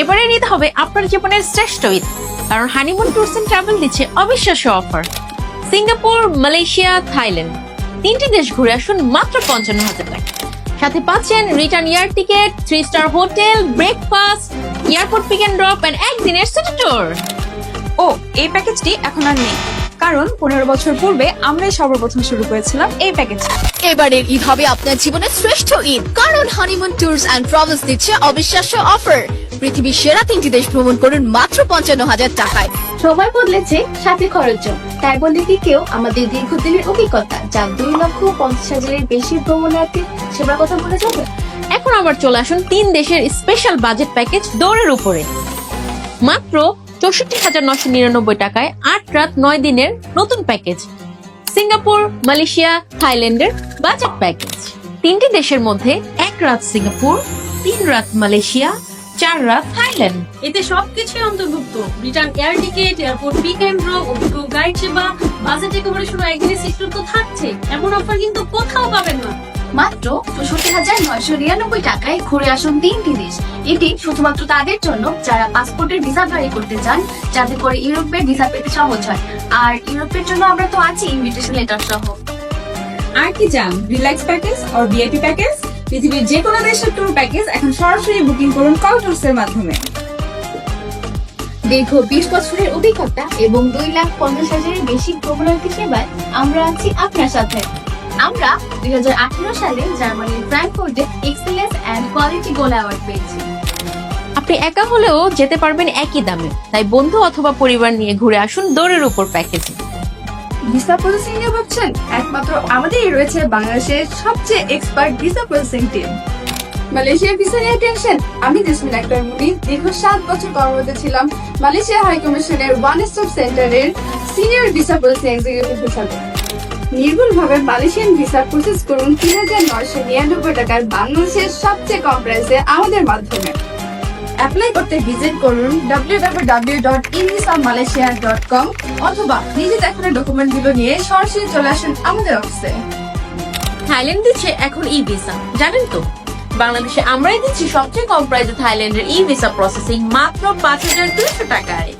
এবারে নিতে হবে আপনার জীবনের শ্রেষ্ঠ ঈদ। কারণ হানিমুন ট্যুরস এন্ড ট্রাভেল দিচ্ছে অবিশ্বাস্য অফার সিঙ্গাপুর মালয়েশিয়া থাইল্যান্ড। তিনটি দেশ ঘুরে আসুন মাত্র পঞ্চান্ন হাজার টাকা। সাথে পাচ্ছেন return air ticket three star hotel breakfast airport pick and drop and একদিনের সিটি ট্যুর ও এই প্যাকেজটি এখন আর নেই। কারণ পনেরো বছর পূর্বে আমরাই সর্বপ্রথম শুরু করেছিলাম এই প্যাকেজটি এবারের ঈদ হবে আপনার জীবনের শ্রেষ্ঠ ঈদ। কারণ হানিমুন ট্যুরস অ্যান্ড ট্রাভেলস দিচ্ছে অবিশ্বাস্য অফার পৃথিবীর সেরা তিনটি দেশ ভ্রমণ করুন মাত্র পঞ্চান্ন হাজার টাকায়। সময় বদলেছে সাথে খরচও তাই বলে কি কেউ আমাদের দীর্ঘদিনের অভিজ্ঞতা যা দুই লক্ষ পঞ্চাশ হাজারের বেশি ভ্রমণার্থী সেবার কথা বলে যাবে? এখন আবার চলে আসুন তিন দেশের স্পেশাল বাজেট প্যাকেজ দৌড়ের উপরে। মাত্র চৌষট্টি হাজার নশো নিরানব্বই টাকায় আট রাত নয় দিনের নতুন প্যাকেজ সিঙ্গাপুর মালয়েশিয়া থাইল্যান্ডের বাজেট প্যাকেজ তিনটি দেশের মধ্যে এক রাত সিঙ্গাপুর তিন রাত মালয়েশিয়া চার রাত থাইল্যান্ড এতে সবকিছুই অন্তর্ভুক্ত। Return air ticket airport pick and drop অভিজ্ঞ গাইড সেবা বাজেট একেবারে শুধু একদিনের সিস্টেম তো থাকছে। এমন অফার কিন্তু কোথাও পাবেন না। মাত্র চৌষট্টি হাজার নয়শো নিরানব্বই টাকায় ঘুরে আসুন তিনটি দেশ। এটি শুধুমাত্র তাদের জন্য যারা পাসপোর্টের ভিসা জারি করতে চান যাতে করে ইউরোপের ভিসা পেতে সহজ হয়। আর ইউরোপের জন্য আমরা তো আছি ইনভিটেশন লেটার সহ। আর কি চান? রিল্যাক্স প্যাকেজ আর ভিআইপি প্যাকেজ পৃথিবীর যে কোনো দেশের ট্যুর প্যাকেজ এখন সরাসরি বুকিং করুন কল ট্যুরস এর মাধ্যমে। দীর্ঘ বিশ বছরের অভিজ্ঞতা এবং দুই লাখ পঞ্চাশ হাজারের বেশি ভ্রমণার্থী সেবায় আমরা আছি আপনার সাথে। আমরা দুই হাজার আঠারো সালে জার্মানির ফ্র্যাঙ্কফুর্টে excellence and quality goal award পেয়েছি। আপনি একা হলেও যেতে পারবেন একই দামে। তাই বন্ধু অথবা পরিবার নিয়ে ঘুরে আসুন দৌড়ের উপর প্যাকেজে ভিসা প্রসেসিং নিয়ে ভাবছেন? একমাত্র আমাদেরই রয়েছে বাংলাদেশের সবচেয়ে এক্সপার্ট ভিসা প্রসেসিং টিম মালয়েশিয়ার ভিসা নিয়ে টেনশন আমি জেসমিন আক্তার মুনি, দীর্ঘ সাত বছর কর্মরত ছিলাম মালয়েশিয়া হাই কমিশনের ওয়ান স্টপ সেন্টারের সিনিয়র ভিসা প্রসেসিং এক্সিকিউটিভ হিসাবে নির্ভুলভাবে মালয়েশিয়ান ভিসা প্রসেস করুন তিন হাজার নয়শো নিরানব্বই টাকার বাংলাদেশের সবচেয়ে কম প্রাইসে আমাদের মাধ্যমে। অ্যাপ্লাই করতে ভিজিট করুন www.invisamalaysia.com অথবা নিজে দেখানো ডকুমেন্টগুলো নিয়ে সরাসরি চলে আসুন আমাদের অফিসে থাইল্যান্ড দিচ্ছে এখন ই ভিসা, জানেন তো? বাংলাদেশে আমরাই দিচ্ছি সবচেয়ে কম প্রাইসে থাইল্যান্ডের ই ভিসা প্রসেসিং মাত্র পাঁচ হাজার দুশো টাকায়।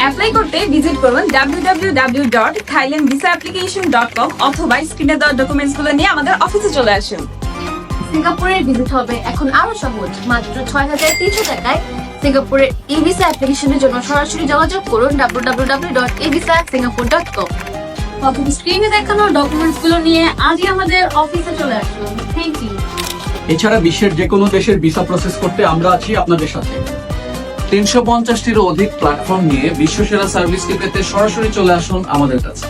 অ্যাপ্লাই করতে ভিজিট করুন www.thailandvisaapplication.com অথবা স্ক্রিনে দেওয়া ডকুমেন্টসগুলো নিয়ে আমাদের অফিসে চলে আসুন। সিঙ্গাপুরের ভিজিট হবে এখন আরও সহজ। মাত্র ছয় হাজার তিনশো টাকায় সিঙ্গাপুরের ই ভিসা অ্যাপ্লিকেশনের জন্য সরাসরি যোগাযোগ করুন www.evisa.singapore.com অথবা স্ক্রিনে দেখানো ডকুমেন্টসগুলো নিয়ে আজই আমাদের অফিসে চলে থ্যাংক ইউ এছাড়া বিশ্বের যে কোনো দেশের ভিসা প্রসেস করতে আমরা আছি আপনাদের সাথে। তিনশো পঞ্চাশটিরও অধিক প্ল্যাটফর্ম নিয়ে বিশ্বসেরা সার্ভিসটি পেতে সরাসরি চলে আসুন আমাদের কাছে।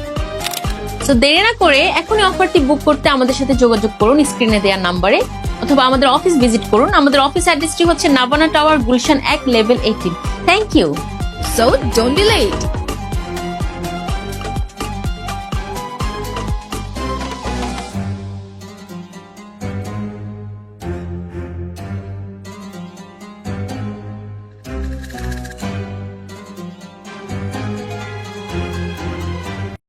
তো দেরি না করে এখনই অফারটি বুক করতে আমাদের সাথে যোগাযোগ করুন স্ক্রিনে দেওয়া নাম্বারে অথবা আমাদের অফিস ভিজিট করুন। আমাদের অফিস অ্যাড্রেসটি হচ্ছে নাবানা টাওয়ার গুলশান এক level eighteen thank you so don't be late